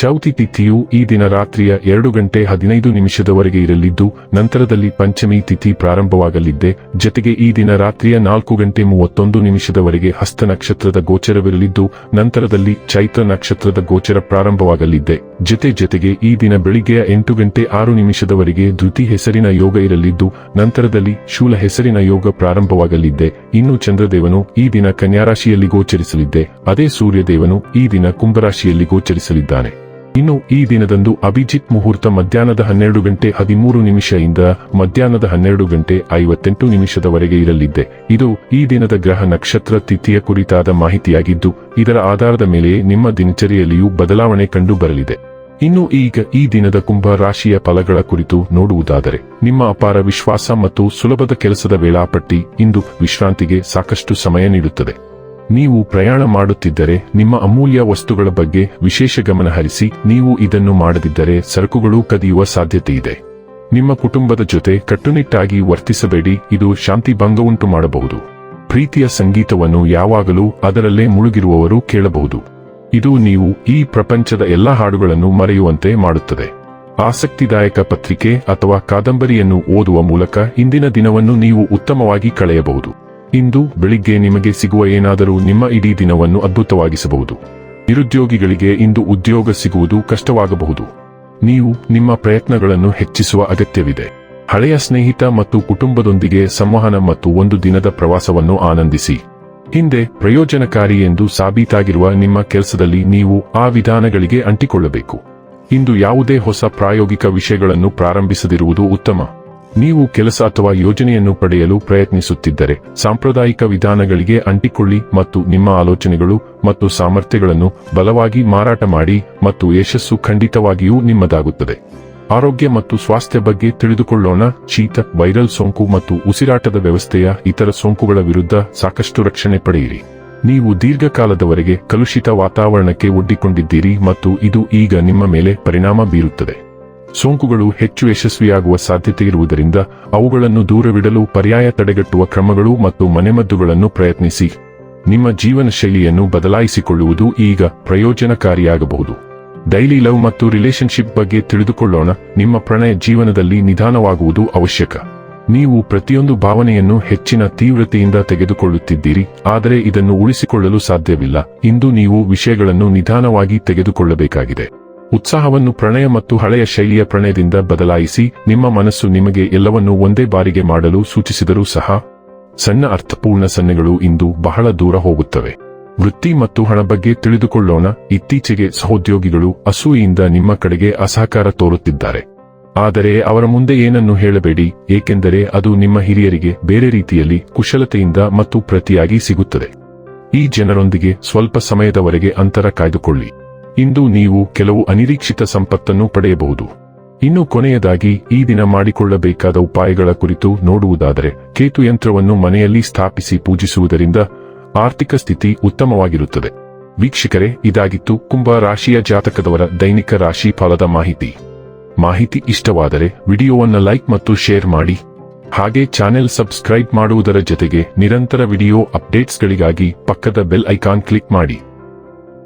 ಚೌತಿ ತಿಥಿಯು ಈ ದಿನ ರಾತ್ರಿಯ ಎರಡು ಗಂಟೆ ಹದಿನೈದು ನಿಮಿಷದವರೆಗೆ ಇರಲಿದ್ದು, ನಂತರದಲ್ಲಿ ಪಂಚಮಿ ತಿಥಿ ಪ್ರಾರಂಭವಾಗಲಿದ್ದೆ. ಜತೆಗೆ ಈ ದಿನ ರಾತ್ರಿಯ ನಾಲ್ಕು ಗಂಟೆ ಮೂವತ್ತೊಂದು ನಿಮಿಷದವರೆಗೆ ಹಸ್ತ ನಕ್ಷತ್ರದ ಗೋಚರವಿರಲಿದ್ದು, ನಂತರದಲ್ಲಿ ಚೈತ್ರ ನಕ್ಷತ್ರದ ಗೋಚರ ಪ್ರಾರಂಭವಾಗಲಿದ್ದೆ. ಜತೆ ಜತೆಗೆ ಈ ದಿನ ಬೆಳಿಗ್ಗೆಯ ಎಂಟು ಗಂಟೆ ಆರು ನಿಮಿಷದವರೆಗೆ ಧೃತಿ ಹೆಸರಿನ ಯೋಗ ಇರಲಿದ್ದು, ನಂತರದಲ್ಲಿ ಶೂಲ ಹೆಸರಿನ ಯೋಗ ಪ್ರಾರಂಭವಾಗಲಿದ್ದೆ. ಇನ್ನು ಚಂದ್ರದೇವನು ಈ ದಿನ ಕನ್ಯಾರಾಶಿಯಲ್ಲಿ ಗೋಚರಿಸಲಿದ್ದೆ. ಅದೇ ಸೂರ್ಯದೇವನು ಈ ದಿನ ಕುಂಭರಾಶಿಯಲ್ಲಿ ಗೋಚರಿಸಲಿದ್ದಾನೆ. ಇನ್ನು ಈ ದಿನದಂದು ಅಭಿಜಿತ್ ಮುಹೂರ್ತ ಮಧ್ಯಾಹ್ನದ ಹನ್ನೆರಡು ಗಂಟೆ ಹದಿಮೂರು ನಿಮಿಷದಿಂದ ಮಧ್ಯಾಹ್ನದ ಹನ್ನೆರಡು ಗಂಟೆ ಐವತ್ತೆಂಟು ನಿಮಿಷದವರೆಗೆ ಇರಲಿದ್ದೆ ಇದು ಈ ದಿನದ ಗ್ರಹ ನಕ್ಷತ್ರ ತಿಥಿಯ ಕುರಿತಾದ ಮಾಹಿತಿಯಾಗಿದ್ದು, ಇದರ ಆಧಾರದ ಮೇಲೆ ನಿಮ್ಮ ದಿನಚರಿಯಲ್ಲಿಯೂ ಬದಲಾವಣೆ ಕಂಡು ಬರಲಿದೆ ಇನ್ನು ಈಗ ಈ ದಿನದ ಕುಂಭ ರಾಶಿಯ ಫಲಗಳ ಕುರಿತು ನೋಡುವುದಾದರೆ, ನಿಮ್ಮ ಅಪಾರ ವಿಶ್ವಾಸ ಮತ್ತು ಸುಲಭದ ಕೆಲಸದ ವೇಳಾಪಟ್ಟಿ ಇಂದು ವಿಶ್ರಾಂತಿಗೆ ಸಾಕಷ್ಟು ಸಮಯ ನೀಡುತ್ತದೆ. ನೀವು ಪ್ರಯಾಣ ಮಾಡುತ್ತಿದ್ದರೆ ನಿಮ್ಮ ಅಮೂಲ್ಯ ವಸ್ತುಗಳ ಬಗ್ಗೆ ವಿಶೇಷ ಗಮನ ಹರಿಸಿ, ನೀವು ಇದನ್ನು ಮಾಡದಿದ್ದರೆ ಸರಕುಗಳು ಕದಿಯುವ ಸಾಧ್ಯತೆ ಇದೆ ನಿಮ್ಮ ಕುಟುಂಬದ ಜೊತೆ ಕಟ್ಟುನಿಟ್ಟಾಗಿ ವರ್ತಿಸಬೇಡಿ, ಇದು ಶಾಂತಿ ಉಂಟು ಮಾಡಬಹುದು. ಪ್ರೀತಿಯ ಸಂಗೀತವನ್ನು ಯಾವಾಗಲೂ ಅದರಲ್ಲೇ ಮುಳುಗಿರುವವರು ಕೇಳಬಹುದು. ಇದು ನೀವು ಈ ಪ್ರಪಂಚದ ಎಲ್ಲಾ ಹಾಡುಗಳನ್ನು ಮರೆಯುವಂತೆ ಮಾಡುತ್ತದೆ. ಆಸಕ್ತಿದಾಯಕ ಪತ್ರಿಕೆ ಅಥವಾ ಕಾದಂಬರಿಯನ್ನು ಓದುವ ಮೂಲಕ ಇಂದಿನ ದಿನವನ್ನು ನೀವು ಉತ್ತಮವಾಗಿ ಕಳೆಯಬಹುದು. ಇಂದು ಬೆಳಿಗ್ಗೆ ನಿಮಗೆ ಸಿಗುವ ಏನಾದರೂ ನಿಮ್ಮ ಇಡೀ ದಿನವನ್ನು ಅದ್ಭುತವಾಗಿಸಬಹುದು. ನಿರುದ್ಯೋಗಿಗಳಿಗೆ ಇಂದು ಉದ್ಯೋಗ ಸಿಗುವುದು ಕಷ್ಟವಾಗಬಹುದು. ನೀವು ನಿಮ್ಮ ಪ್ರಯತ್ನಗಳನ್ನು ಹೆಚ್ಚಿಸುವ ಅಗತ್ಯವಿದೆ. ಹಳೆಯ ಸ್ನೇಹಿತ ಮತ್ತು ಕುಟುಂಬದೊಂದಿಗೆ ಸಂವಹನ ಮತ್ತು ಒಂದು ದಿನದ ಪ್ರವಾಸವನ್ನು ಆನಂದಿಸಿ. ಹಿಂದೆ ಪ್ರಯೋಜನಕಾರಿ ಎಂದು ಸಾಬೀತಾಗಿರುವ ನಿಮ್ಮ ಕೆಲಸದಲ್ಲಿ ನೀವು ಆ ವಿಧಾನಗಳಿಗೆ ಅಂಟಿಕೊಳ್ಳಬೇಕು. ಇಂದು ಯಾವುದೇ ಹೊಸ ಪ್ರಾಯೋಗಿಕ ವಿಷಯಗಳನ್ನು ಪ್ರಾರಂಭಿಸದಿರುವುದು ಉತ್ತಮ. ನೀವು ಕೆಲಸ ಅಥವಾ ಯೋಜನೆಯನ್ನು ಪಡೆಯಲು ಪ್ರಯತ್ನಿಸುತ್ತಿದ್ದರೆ ಸಾಂಪ್ರದಾಯಿಕ ವಿಧಾನಗಳಿಗೆ ಅಂಟಿಕೊಳ್ಳಿ ಮತ್ತು ನಿಮ್ಮ ಆಲೋಚನೆಗಳು ಮತ್ತು ಸಾಮರ್ಥ್ಯಗಳನ್ನು ಬಲವಾಗಿ ಮಾರಾಟ ಮಾಡಿ ಮತ್ತು ಯಶಸ್ಸು ಖಂಡಿತವಾಗಿಯೂ ನಿಮ್ಮದಾಗುತ್ತದೆ. ಆರೋಗ್ಯ ಮತ್ತು ಸ್ವಾಸ್ಥ್ಯ ಬಗ್ಗೆ ತಿಳಿದುಕೊಳ್ಳೋಣ. ಶೀತ, ವೈರಲ್ ಸೋಂಕು ಮತ್ತು ಉಸಿರಾಟದ ವ್ಯವಸ್ಥೆಯ ಇತರ ಸೋಂಕುಗಳ ವಿರುದ್ಧ ಸಾಕಷ್ಟು ರಕ್ಷಣೆ ಪಡೆಯಿರಿ. ನೀವು ದೀರ್ಘಕಾಲದವರೆಗೆ ಕಲುಷಿತ ವಾತಾವರಣಕ್ಕೆ ಒಡ್ಡಿಕೊಂಡಿದ್ದೀರಿ ಮತ್ತು ಇದು ಈಗ ನಿಮ್ಮ ಮೇಲೆ ಪರಿಣಾಮ ಬೀರುತ್ತದೆ. ಸೋಂಕುಗಳು ಹೆಚ್ಚು ಯಶಸ್ವಿಯಾಗುವ ಸಾಧ್ಯತೆ ಇರುವುದರಿಂದ ಅವುಗಳನ್ನು ದೂರವಿಡಲು ಪರ್ಯಾಯ ತಡೆಗಟ್ಟುವ ಕ್ರಮಗಳು ಮತ್ತು ಮನೆಮದ್ದುಗಳನ್ನು ಪ್ರಯತ್ನಿಸಿ. ನಿಮ್ಮ ಜೀವನ ಶೈಲಿಯನ್ನು ಬದಲಾಯಿಸಿಕೊಳ್ಳುವುದು ಈಗ ಪ್ರಯೋಜನಕಾರಿಯಾಗಬಹುದು. ಡೈಲಿ ಲವ್ ಮತ್ತು ರಿಲೇಶನ್ಶಿಪ್ ಬಗ್ಗೆ ತಿಳಿದುಕೊಳ್ಳೋಣ, ನಿಮ್ಮ ಪ್ರಣಯ ಜೀವನದಲ್ಲಿ ನಿಧಾನವಾಗುವುದು ಅವಶ್ಯಕ. ನೀವು ಪ್ರತಿಯೊಂದು ಭಾವನೆಯನ್ನು ಹೆಚ್ಚಿನ ತೀವ್ರತೆಯಿಂದ ತೆಗೆದುಕೊಳ್ಳುತ್ತಿದ್ದೀರಿ, ಆದರೆ ಇದನ್ನು ಉಳಿಸಿಕೊಳ್ಳಲು ಸಾಧ್ಯವಿಲ್ಲ. ಇಂದು ನೀವು ವಿಷಯಗಳನ್ನು ನಿಧಾನವಾಗಿ ತೆಗೆದುಕೊಳ್ಳಬೇಕಾಗಿದೆ. ಉತ್ಸಾಹವನ್ನು ಪ್ರಣಯ ಮತ್ತು ಹಳೆಯ ಶೈಲಿಯ ಪ್ರಣಯದಿಂದ ಬದಲಾಯಿಸಿ, ನಿಮ್ಮ ಮನಸ್ಸು ನಿಮಗೆ ಎಲ್ಲವನ್ನೂ ಒಂದೇ ಬಾರಿಗೆ ಮಾಡಲು ಸೂಚಿಸಿದರೂ ಸಹ, ಸಣ್ಣ ಅರ್ಥಪೂರ್ಣ ಸನ್ನೆಗಳು ಇಂದು ಬಹಳ ದೂರ ಹೋಗುತ್ತವೆ. ವೃತ್ತಿ ಮತ್ತು ಹಣ ಬಗ್ಗೆ ತಿಳಿದುಕೊಳ್ಳೋಣ. ಇತ್ತೀಚೆಗೆ ಸಹೋದ್ಯೋಗಿಗಳು ಅಸೂಯೆಯಿಂದ ನಿಮ್ಮ ಕಡೆಗೆ ಅಸಹಕಾರ ತೋರುತ್ತಿದ್ದಾರೆ. ಆದರೆ ಅವರ ಮುಂದೆ ಏನನ್ನು ಹೇಳಬೇಡಿ, ಏಕೆಂದರೆ ಅದು ನಿಮ್ಮ ಹಿರಿಯರಿಗೆ ಬೇರೆ ರೀತಿಯಲ್ಲಿ ಕುಶಲತೆಯಿಂದ ಮತ್ತು ಪ್ರತಿಯಾಗಿ ಸಿಗುತ್ತದೆ. ಈ ಜನರೊಂದಿಗೆ ಸ್ವಲ್ಪ ಸಮಯದವರೆಗೆ ಅಂತರ ಕಾಯ್ದುಕೊಳ್ಳಿ. ಇಂದು ನೀವು ಕೆಲವು ಅನಿರೀಕ್ಷಿತ ಸಂಪತ್ತನ್ನು ಪಡೆಯಬಹುದು. ಇನ್ನು ಕೊನೆಯದಾಗಿ, ಈ ದಿನ ಮಾಡಿಕೊಳ್ಳಬೇಕಾದ ಉಪಾಯಗಳ ಕುರಿತು ನೋಡುವುದಾದರೆ ಕೇತು ಯಂತ್ರವನ್ನು ಮನೆಯಲ್ಲಿ ಸ್ಥಾಪಿಸಿ ಪೂಜಿಸುವುದರಿಂದ ಆರ್ಥಿಕ ಸ್ಥಿತಿ ಉತ್ತಮವಾಗಿರುತ್ತದೆ. ವೀಕ್ಷಕರೇ, ಇದಾಗಿತ್ತು ಕುಂಭ ರಾಶಿಯ ಜಾತಕದವರ ದೈನಿಕ ರಾಶಿ ಫಲದ ಮಾಹಿತಿ. ಮಾಹಿತಿ ಇಷ್ಟವಾದರೆ ವಿಡಿಯೋವನ್ನು ಲೈಕ್ ಮತ್ತು ಶೇರ್ ಮಾಡಿ. ಹಾಗೆ ಚಾನೆಲ್ ಸಬ್ಸ್ಕ್ರೈಬ್ ಮಾಡುವುದರ ಜೊತೆಗೆ ನಿರಂತರ ವಿಡಿಯೋ ಅಪ್ಡೇಟ್ಸ್ಗಳಿಗಾಗಿ ಪಕ್ಕದ ಬೆಲ್ ಐಕಾನ್ ಕ್ಲಿಕ್ ಮಾಡಿ.